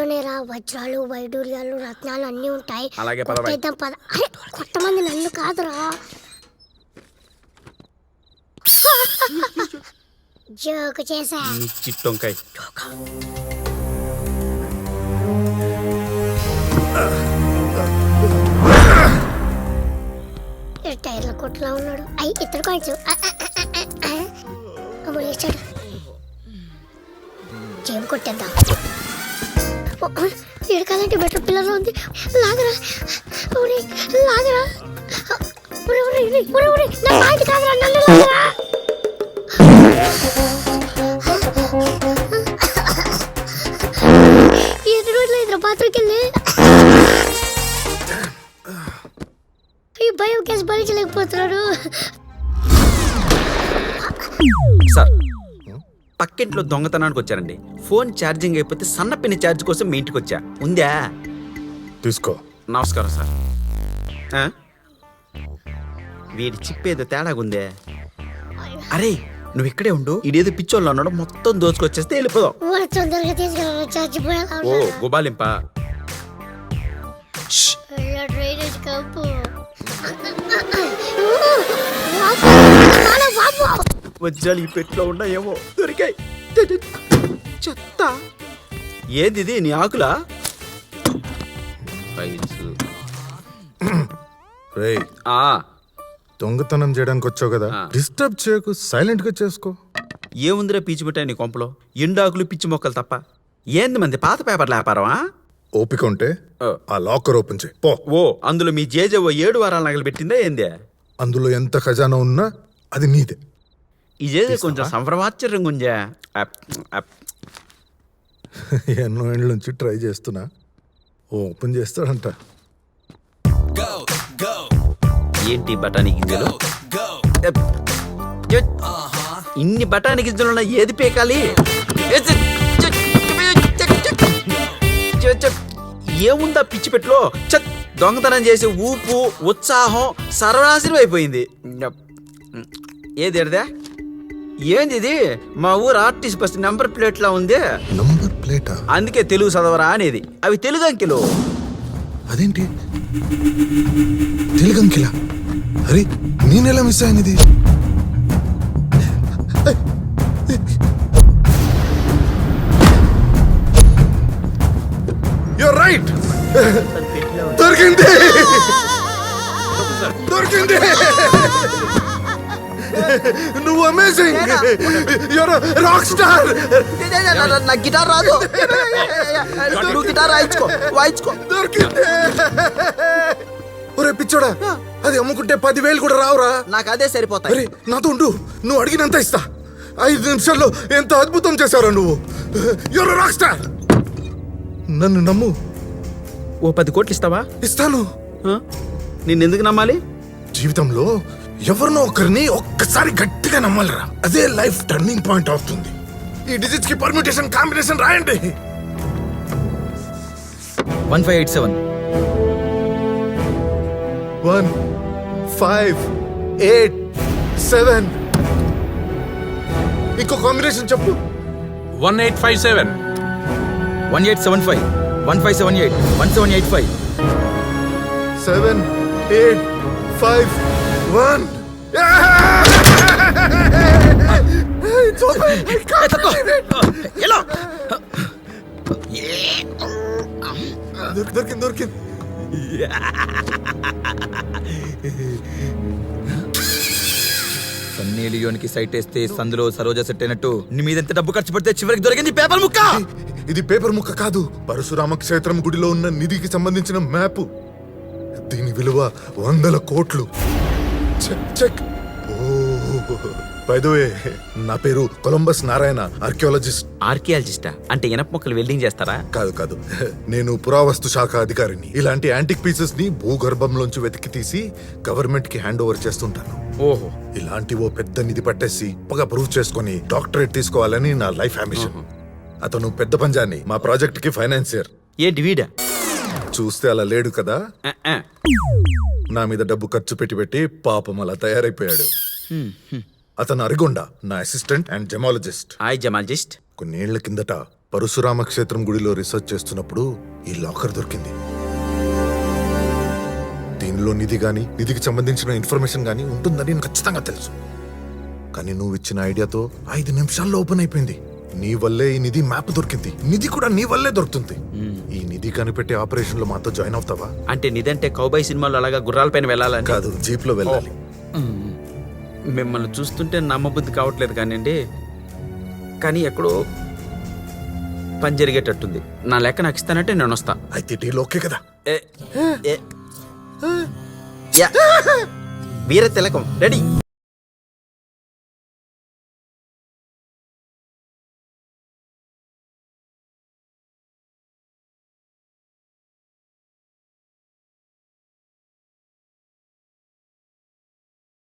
ఇంట్లోనే రా వజ్రాలు వైడూర్యాలు రత్నాలు అన్నీ ఉంటాయి. అలాగే పద, బై. కొట్టేద్దాం పద. అరే కొట్టమంది నన్ను కాదురా. జోకు చేసా నీ చిట్టొంకాయ్ ఈ టైర్ల కొట్టులో ఉన్నాడు. అయ్యి ఇద్దరు కాయించు అమ్మ లేచాడు. జేబు కొట్టేద్దాం. ఎడకాలంటే బెటర్ పిల్లలు ఉంది. లాగరా. ఒరే లాగరా. ఒరే ఒరే నా పాయింట్ కాదురా నన్ను లాగరా. ఎన్ని రోజులు ఇద్దరు బాత్రూమ్కి వెళ్ళి ఈ భయం కేసు భరించలేకపోతున్నాడు సార్ పక్కింట్లో దొంగతనానికి వచ్చారండి. ఫోన్ ఛార్జింగ్ అయిపోతే సన్నపిన్ని ఛార్జ్ కోసం మీ ఇంటికి వచ్చా. ఉందా? తీసుకో. నమస్కారం సార్. ఆ? వీడి చిప్ ఏదో తేడాగుందే అరే నువ్వు ఇక్కడే ఉండు. ఇదేదో పిచ్చోళ్ళు అన్నాడు మొత్తం దోచుకొచ్చేస్తే వెళ్ళిపోదాం. వాడు తొందరగా ఓ ఉన్నాడు. గుబాలింప అయ్యో, డ్రైనేజ్ కంపు వాపు, చాలా వాపు. వజ్రాలు ఈ పెట్లో ఉన్నాయేమో దొరికాయి. చెత్త. ఏంది ఇది నీ ఆకులా? ఫైల్స్ రేయ్ ఆ. దొంగతనం చేయడానికి వచ్చావు కదా. డిస్టర్బ్ చేయకు సైలెంట్గా చేసుకో. ఏముందిరా పీచి మిఠాయి నీ కొంపలో? ఎండాకులు పిచ్చి మొక్కలు తప్ప. ఏంది మంది పాత పేపర్ల వ్యాపారమా ఓపిక ఉంటే ఆ. ఆ లాకర్ ఓపెన్ చేయి. పో. ఓ అందులో మీ జేజే ఓ ఏడు వారాలు నగలు పెట్టిందా ఏందే? అందులో ఎంత ఖజానా ఉన్నా అది నీదే. జేజే కొంచెం సంభ్రమాశ్చర్యం గుంజా. ఎన్నో ఏళ్ళ నుంచి ట్రై చేస్తున్నా. ఓపెన్ చేస్తాడంట. ఏంటి బఠానీ గింజలు. ఎ- ఇన్ని బఠానీ గింజలు ఉన్నాయి ఏది పీకాలి? ఏముందా పిచ్చి పెట్లో? దొంగతనం చేసే ఊపు ఉత్సాహం సర్వనాశనం అయిపోయింది. ఏది ఎడదా ఏంది ఇది మా ఊరు ఆర్టిస్ట్ బస్ నెంబర్ ప్లేట్ లా ఉంది. నంబర్ ప్లేటా అందుకే తెలుగు చదవరా అనేది. అవి తెలుగు అంకెలు. అదేంటి? తెలుగు అంకిలా? అరే నేనెలా మిస్ అయినది యూర్ రైట్ దొరికింది! దొరికింది! నువ్వు అమేజింగ్ యూర్ రాక్ స్టార్ నా గిటార్ రాదు. నువ్వు గిటార్ వాయించుకో వాయించుకో. దొరికింది ఒరే పిచ్చోడా అది అమ్ముకుంటే పదివేలు కూడా రావురా. నాకు అదే సరిపోతాయి. అరే నాతో ఉండు. నువ్వు అడిగినంత ఇస్తా. ఐదు నిమిషాల్లో ఎంత అద్భుతం చేశారా నువ్వు? యూర్ రాక్ స్టార్ నన్ను నమ్ము. ఓ పది కోట్లు ఇస్తావా? ఇస్తాను? నిన్నెందుకు నమ్మాలి? జీవితంలో ఎవరినో ఒకరిని ఒక్కసారి గట్టిగా నమ్మాలిరా. అదే లైఫ్ టర్నింగ్ పాయింట్ అవుతుంది. ఈ డిజిట్స్కి పర్మిటేషన్ కాంబినేషన్ రాయండి. One five eight seven. One five eight seven. ఇంకో కాంబినేషన్ చెప్పు. One eight five seven. One eight seven five. One five seven eight. One seven eight five. Seven eight five. One ఎలా? దొరికింది దొరికింది. Sunny లియోన్కి site వేస్తే సందులో Saroja set అయినట్టు నీ మీద ఎంత డబ్బు ఖర్చు పెడితే చివరికి దొరికింది పేపర్ ముక్క! ఇది పేపర్ ముక్క కాదు పరశురామ క్షేత్రం గుడిలో ఉన్న నిధికి సంబంధించిన మ్యాప్. దీని విలువ వందల కోట్లు. చెక్ చెక్ వే నా పేరు కొలంబస్ నారాయణ ఆర్కియాలజిస్ట్ ఆర్కియాలజిస్టా అంటే ఇనప మొక్కలు వెల్డింగ్ చేస్తారా? కాదు కాదు. నేను పురావస్తు శాఖ అధికారిని. ఇలాంటి యాంటిక్ పీసెస్ని భూగర్భంలోంచి వెతికి తీసి గవర్నమెంట్కి హ్యాండ్ ఓవర్ చేస్తుంటాను. ఓహో. ఇలాంటి ఓ పెద్ద నిధి పట్టేసి గొప్పగా ప్రూవ్ చేసుకొని డాక్టరేట్ తీసుకోవాలని నా లైఫ్ అంబిషన్ అతను పెద్ద పంజాని మా ప్రాజెక్ట్కి ఫైనాన్సియర్ ఏంటి వీడా? చూస్తే అలా లేడు కదా. నా మీద డబ్బు ఖర్చు పెట్టి పెట్టి పాపం అలా తయారైపోయాడు. అతను అరిగొండ నా assistant and gemologist. Hi gemologist. కొన్నేళ్ళ కిందట పరశురామ క్షేత్రం గుడిలో రీసెర్చ్ చేస్తున్నప్పుడు ఈ లాకర్ దొరికింది. దీనిలో నిధి గాని నిధికి సంబంధించిన ఇన్ఫర్మేషన్ గాని ఉంటుందని ఖచ్చితంగా తెలుసు. కానీ నువ్వు ఇచ్చిన ఐడియాతో ఐదు నిమిషాల్లో ఓపెన్ అయిపోయింది. నీ వల్లే ఈ నిధి మ్యాప్ దొరికింది. నిధి కూడా నీ వల్లే దొరుకుతుంది. ఈ కనిపెట్టే ఆపరేషన్లో మాతో జాయిన్ అవుతావా? అంటే నిదంటే కౌబాయ్ సినిమాలో అలాగా గుర్రాలపైన వెళ్ళాలని? కాదు జీప్లో వెళ్ళాలి మిమ్మల్ని చూస్తుంటే నమ్మబుద్ధి కావట్లేదు కానివ్వండి. కానీ ఎక్కడో పని జరిగేటట్టుంది. నా లెక్క నాకు ఇస్తానంటే నేను వస్తా. అయితే డీల్ ఓకే కదా? ఏ, ఏ. వీర తిలకం. రెడీ.